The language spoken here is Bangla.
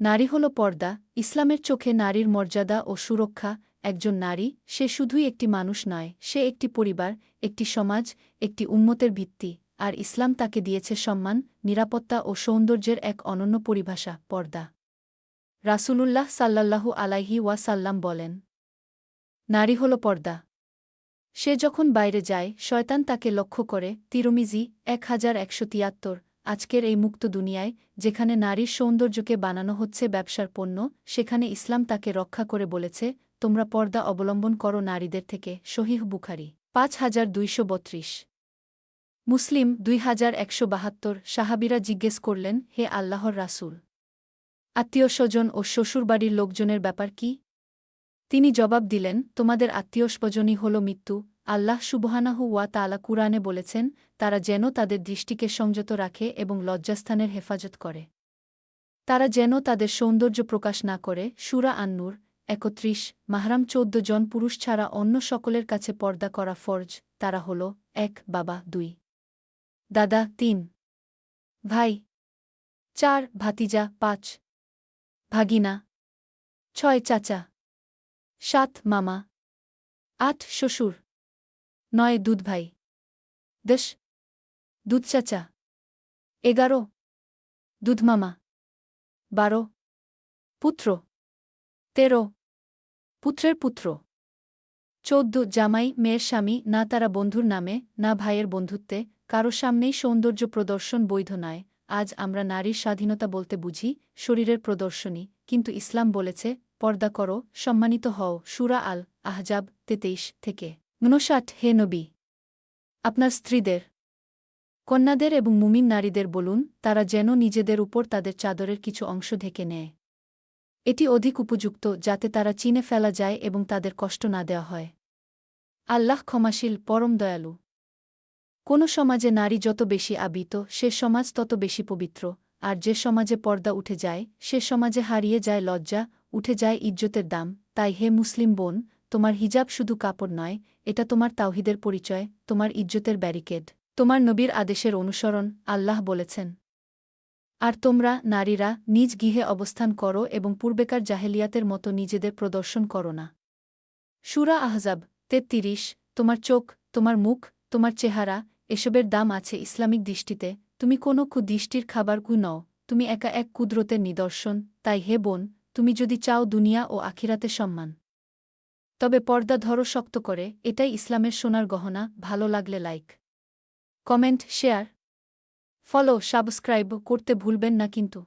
নারী হল পর্দা, ইসলামের চোখে নারীর মর্যাদা ও সুরক্ষা, একজন নারী, সে শুধুই একটি মানুষ নয়, সে একটি পরিবার, একটি সমাজ, একটি উন্মতের ভিত্তি, আর ইসলাম তাকে দিয়েছে সম্মান, নিরাপত্তা ও সৌন্দর্যের এক অনন্য পরিভাষা, পর্দা। রাসূলুল্লাহ সাল্লাল্লাহু আলাইহি ওয়াসাল্লাম বলেন, নারী হল পর্দা। সে যখন বাইরে যায়, শয়তান তাকে লক্ষ্য করে, তিরমিজি, এক হাজার একশো তিয়াত্তর আজকের এই মুক্ত দুনিয়ায়, যেখানে নারীর সৌন্দর্যকে বানানো হচ্ছে ব্যবসার পণ্য, সেখানে ইসলাম তাকে রক্ষা করে বলেছে, তোমরা পর্দা অবলম্বন করো নারীদের থেকে। শহীহ বুখারি, পাঁচ হাজার দুইশো বত্রিশ। মুসলিম দুই হাজার একশো বাহাত্তর, সাহাবিরা জিজ্ঞেস করলেন, হে আল্লাহর রাসূল আত্মীয় স্বজন ও শ্বশুরবাড়ির লোকজনের ব্যাপার কি? তিনি জবাব দিলেন, তোমাদের আত্মীয় স্বজনই হল মৃত্যু আল্লাহ সুবহানাহু ওয়া তালা কুরআনে বলেছেন, তারা যেন তাদের দৃষ্টিকে সংযত রাখে এবং লজ্জাস্থানের হেফাজত করে। তারা যেন তাদের সৌন্দর্য প্রকাশ না করে, সুরা আন্নুর একত্রিশ, মাহরাম চৌদ্দ জন পুরুষ ছাড়া অন্য সকলের কাছে পর্দা করা ফরজ, তারা হল এক, বাবা দুই। দাদা তিন। ভাই। চার, ভাতিজা পাঁচ। ভাগিনা। ছয়, চাচা। সাত, মামা। আট, শ্বশুর। নয় দুধ ভাই। দশ। দুধ চাচা। এগারো। দুধ মামা। বারো। পুত্র। তেরো। পুত্রের পুত্র। চৌদ্দ, জামাই, মেয়ের স্বামী, না তারা বন্ধুর নামে, না ভাইয়ের বন্ধুত্বে, কারও সামনেই সৌন্দর্য প্রদর্শন বৈধ নয়। আজ আমরা নারীর স্বাধীনতা বলতে বুঝি, শরীরের প্রদর্শনী, কিন্তু ইসলাম বলেছে, পর্দা করো, সম্মানিত হও, সুরা আল আহজাব তেতেইশ থেকে। ঊনষাট হে নবী! আপনার স্ত্রীদের, কন্যাদের এবং মুমিন নারীদের বলুন, তারা যেন নিজেদের উপর তাদের চাদরের কিছু অংশ ঢেকে নেয়। এটি অধিক উপযুক্ত, যাতে তারা চিনে ফেলা যায় এবং তাদের কষ্ট না দেওয়া হয়। আল্লাহ ক্ষমাশীল, পরম দয়ালু! কোনো সমাজে নারী যত বেশি আবিত, সে সমাজ তত বেশি পবিত্র, আর যে সমাজে পর্দা উঠে যায়, সে সমাজে হারিয়ে যায় লজ্জা, উঠে যায় ইজ্জতের দাম। তাই হে মুসলিম বোন তোমার হিজাব শুধু কাপড় নয়, এটা তোমার তাওহিদের পরিচয়, তোমার ইজ্জতের ব্যারিকেড, তোমার নবীর আদেশের অনুসরণ, আল্লাহ বলেছেন। আর তোমরা, নারীরা, নিজ গৃহে অবস্থান করো এবং পূর্বেকার জাহেলিয়াতের মতো নিজেদের প্রদর্শন করো না। সুরা আহজাব তেত্রিশ, তোমার চোখ, তোমার মুখ, তোমার চেহারা, এসবের দাম আছে ইসলামিক দৃষ্টিতে, তুমি কোনো কুদৃষ্টির খাবার কু নও, তুমি একা এক কুদরতের নিদর্শন, তাই হে বোন, তুমি যদি চাও দুনিয়া ও আখিরাতে সম্মান। তবে পর্দা ধরো শক্ত করে, এটাই ইসলামের সোনার গহনা, ভালো লাগলে like comment share follow subscribe করতে ভুলবেন না কিন্তু।